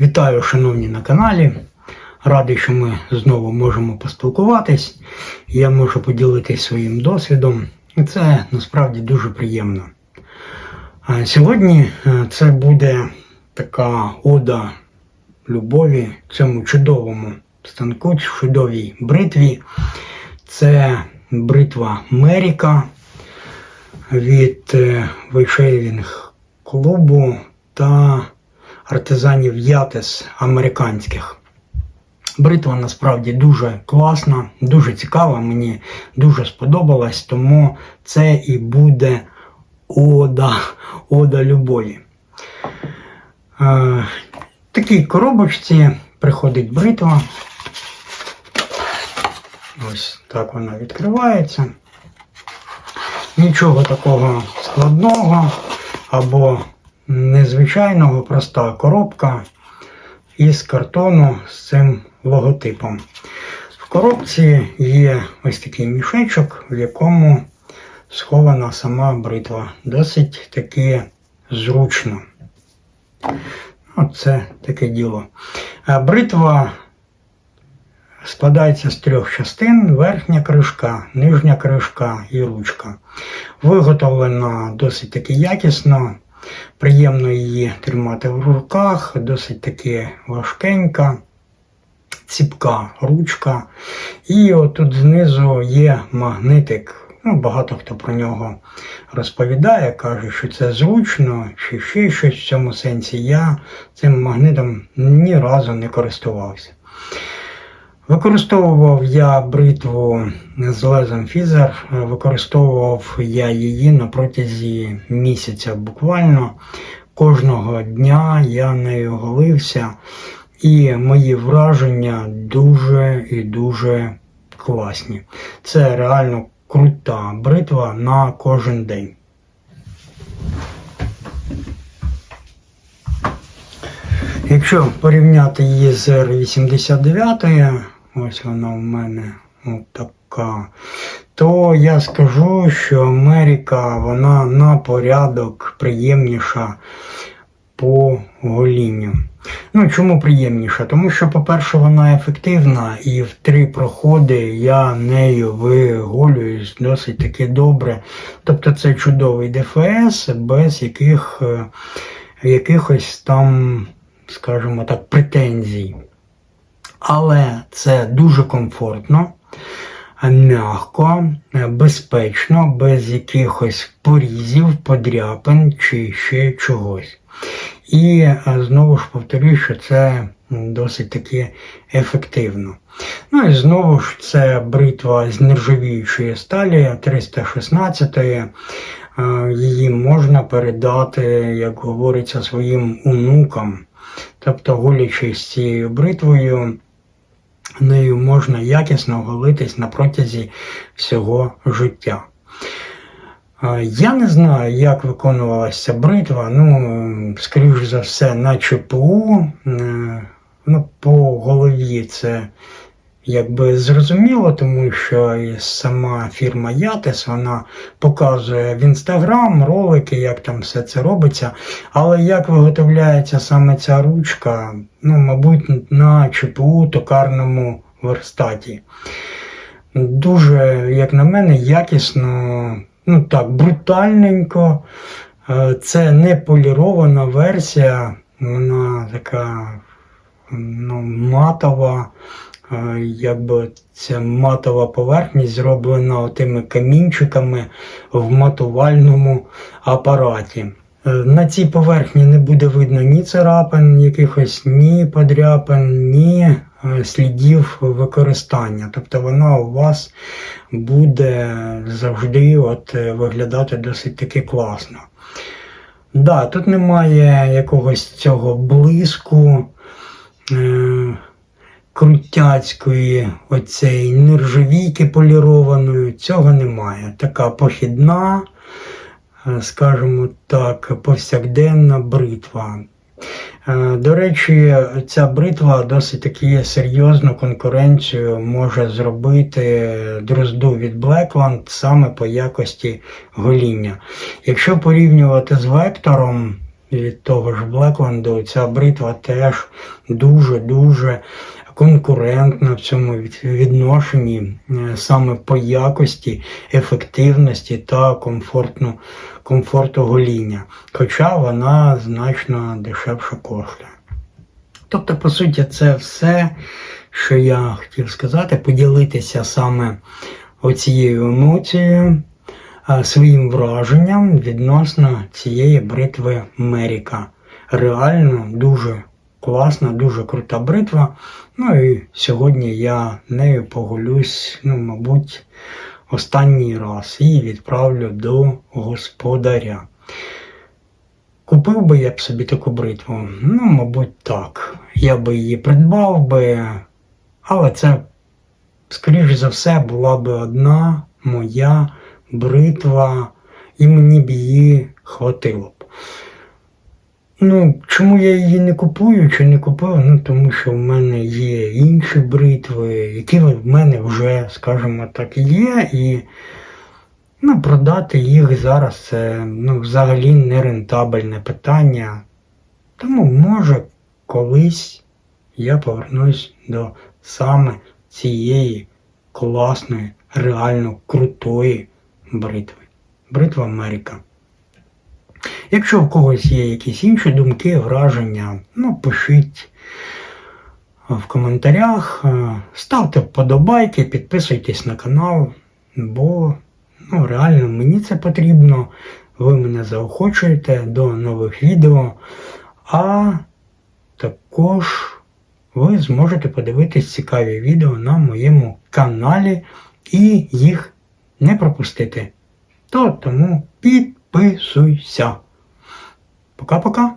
Вітаю, шановні на каналі. Радий, що ми знову можемо поспілкуватись. Я можу поділитися своїм досвідом. І це насправді дуже приємно. Сьогодні е, це буде така ода любові цьому чудовому станку, чудовій бритві. Це бритва Меріка від е, вейшейвінг клубу та артизанів Ятес американських. Бритва насправді дуже класна, дуже цікава, мені дуже сподобалась, тому це і буде ода, ода любові. Е, такій коробочці приходить бритва. Ось так вона відкривається. Нічого такого складного або незвичайного, проста коробка із картону з цим логотипом. В коробці є ось такий мішечок, в якому схована сама бритва. Досить таки зручно. Оце таке діло. Бритва складається з трьох частин: верхня кришка, нижня кришка і ручка. Виготовлена досить таки якісно. Приємно її тримати в руках, досить таки важкенька, ціпка ручка. І отут знизу є магнитик. Ну, Багато хто про нього розповідає, каже, що це зручно, чи ще щось в цьому сенсі. Я цим магнитом ні разу не користувався. Використовував я бритву з лезом Фізер, використовував я її на протязі місяця буквально. Кожного дня я нею голився, і мої враження дуже і дуже класні. Це реально крута бритва на кожен день. Якщо порівняти її з R89, ось вона в мене така, то я скажу, що Америка вона на порядок приємніша по голінню. Ну, чому приємніша? Тому що, по-перше, вона ефективна і в три проходи я нею виголююсь досить таки добре. Тобто це чудовий ДФС без яких, е, якихось там, скажімо так, претензій. Але це дуже комфортно, м'яко, безпечно, без якихось порізів, подряпин чи ще чогось. І е, знову ж повторюю, що це досить таки ефективно. Ну і знову ж це бритва з нержавіючої сталі 316. Е, Її можна передати, як говориться, своїм онукам. Тобто, голячись цією бритвою, нею можна якісно голитись на протязі всього життя. Я не знаю, як виконувалася бритва. Ну, скоріш за все, на ЧПУ. Е, ну, По голові це якби зрозуміло, тому що і сама фірма Ятес вона показує в інстаграм ролики, як там все це робиться. Але як виготовляється саме ця ручка, ну, мабуть, на ЧПУ токарному верстаті. Дуже, як на мене, якісно ну так, брутальненько. Е, це не полірована версія, вона така ну, матова, якби ця матова поверхність зроблена тими камінчиками в матувальному апараті. Е, на цій поверхні не буде видно ні царапин, якихось ні подряпин, ні слідів використання. Тобто вона у вас буде завжди от виглядати досить таки класно. Да, Тут немає якогось цього блиску е, крутяцької оцеї нержавійки полірованої, цього немає. Така похідна, е, скажімо так, повсякденна бритва. Е, до речі, ця бритва досить таки серйозну конкуренцію може зробити дрозду від Blackland саме по якості гоління. Якщо порівнювати з вектором, від того ж Блекленду, ця бритва теж дуже-дуже конкурентна в цьому відношенні е, саме по якості, ефективності та комфортну, комфорту гоління. Хоча вона значно дешевше коштує. Тобто, по суті, це все, що я хотів сказати, поділитися саме оцією емоцією, своїм враженням відносно цієї бритви Меріка. Реально дуже класна, дуже крута бритва. Ну і сьогодні я нею погулюсь, ну, мабуть, останній раз і відправлю до господаря. Купив би я б собі таку бритву? Ну, мабуть, так. Я би її придбав би, але це, скоріш за все, була би одна моя бритва, і мені б її хватило б. Ну, чому я її не купую чи не купив? Ну, тому що в мене є інші бритви, які в мене вже, скажімо так, є, і ну, продати їх зараз це ну, взагалі не рентабельне питання. Тому, може, колись я повернусь до саме цієї класної, реально крутої бритви. Бритва Америка. Якщо в когось є якісь інші думки, враження, ну пишіть в коментарях, е, ставте вподобайки, підписуйтесь на канал, бо ну, реально мені це потрібно. Ви мене заохочуєте до нових відео, а також ви зможете подивитись цікаві відео на моєму каналі і їх не пропустити. То тому підписуйся. Пока-пока.